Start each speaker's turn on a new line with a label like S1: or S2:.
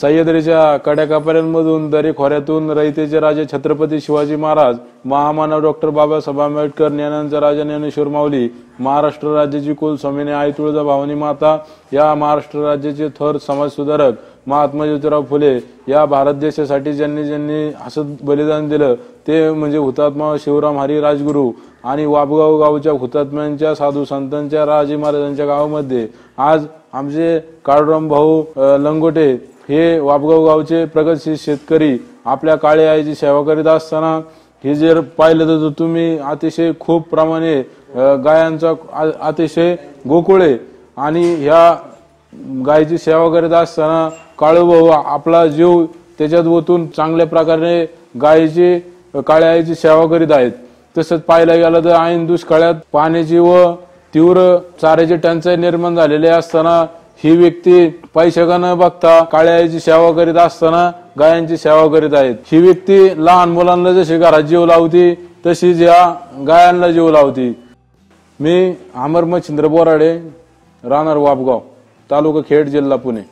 S1: सह्याद्रीच्या कड्याकापर्यांमधून दरी खोऱ्यातून रयतेचे राजे छत्रपती शिवाजी महाराज महामानव डॉक्टर बाबासाहेब आंबेडकर ज्ञानांचा राजा ज्ञानेश्वर माऊली महाराष्ट्र राज्याची कुल स्वामीने आई तुळजा भावानी माता या महाराष्ट्र राज्याचे थोर समाजसुधारक महात्मा ज्योतिराव फुले या भारत देशासाठी ज्यांनी ज्यांनी असं बलिदान दिलं ते म्हणजे हुतात्मा शिवराम हरी राजगुरू आणि वाबगाव गावच्या हुतात्म्यांच्या साधू संतांच्या राजे महाराजांच्या गावामध्ये. आज आमचे काळराम भाऊ लंगोटे हे वाबगाव गावचे प्रगतशील शेतकरी आपल्या काळे आईची सेवा करीत असताना हे जर पाहिलं तर तुम्ही अतिशय खूप प्रमाणे गायांचा अतिशय गोकुळे आणि ह्या गायीची सेवा करीत असताना काळूभाऊ आपला जीव त्याच्यात ओतून चांगल्या प्रकारे गायीची काळ्या आईची सेवा करीत आहेत. तसंच पाहायला गेलं तर ऐन दुष्काळात पाण्याची व तीव्र चाऱ्याची टंचाई निर्माण झालेली असताना ही व्यक्ती पैशाका न बघता काळ्या आईची सेवा करीत असताना गायांची सेवा करीत आहेत. ही व्यक्ती लहान मुलांना जशी घरात जीव लावती तशीच या गायांना जीव लावती. मी अमर मच्छिंद्र बोराडे राहणार वापगाव तालुका खेड जिल्हा पुणे.